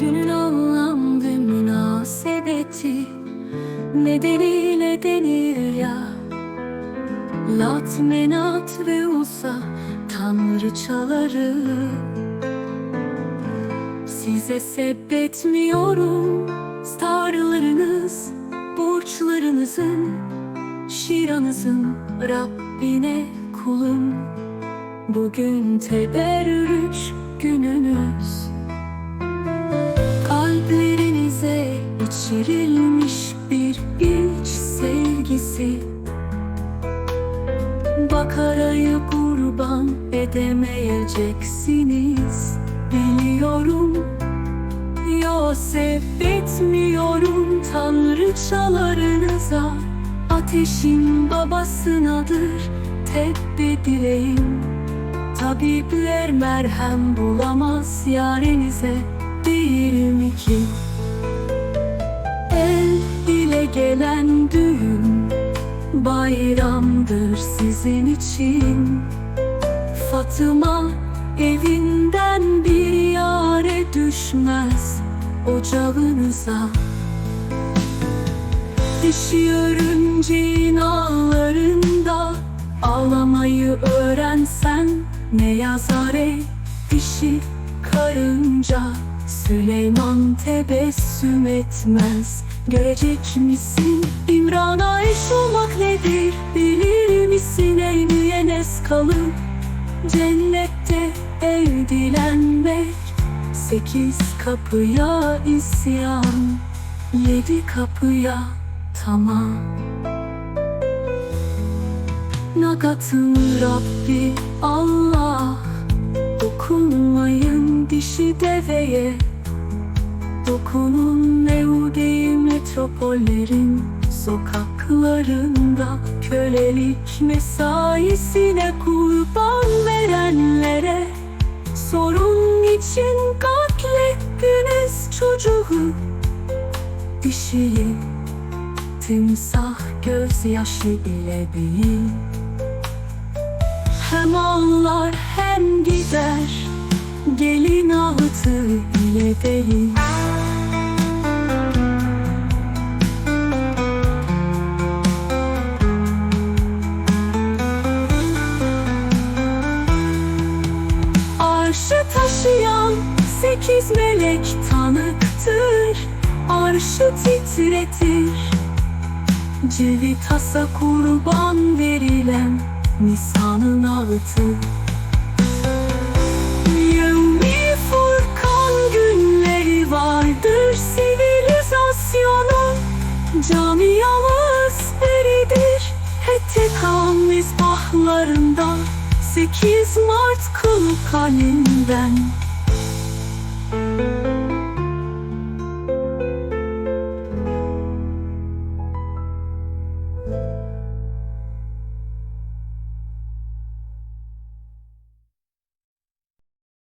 Dünün anlam ve münasebeti Nedeniyle denir ya? Lat, menat ve usa tanrıçaları Size sebetmiyorum Starlarınız, burçlarınızın Şiranızın Rabbine kulum. Bugün teberrüç gününüz. İçirilmiş bir iç sevgisi. Bakarayı kurban edemeyeceksiniz. Biliyorum Yosef etmiyorum tanrıçalarınıza. Ateşin babasınadır tebbe dileğim Tabipler merhem bulamaz yarenize. Değil mi ki? Gelen düğün Bayramdır sizin için. Fatıma evinden bir yare düşmez ocağınıza. Dişi örümceğin ağlarında Ağlamayı öğrensen ne yazar ey dişi karınca Süleyman tebessüm etmez. Görecek misin İmran'a eş olmak nedir? Bilir misin ey müyennes kalıp Cennette ev dilenmek. Sekiz kapıya isyan Yedi kapıya tamam. Nagat'ın Rabbi Allah dişi deveye Dokunun Neudi metropollerin Sokaklarında kölelik mesaisine kurban verenlere Sorun için katlettiniz çocuğu. Dişiyi timsah gözyaşı ile değil. Hem ağlar hem gider Gelin ağıtı ile değil. Arşı taşıyan sekiz melek tanıktır. Arşı titretir. Cevi tasa kurban verilen Nisan'ın ağıtı Vatikan misbahlarından 8 Mart kılı kalenden Müzik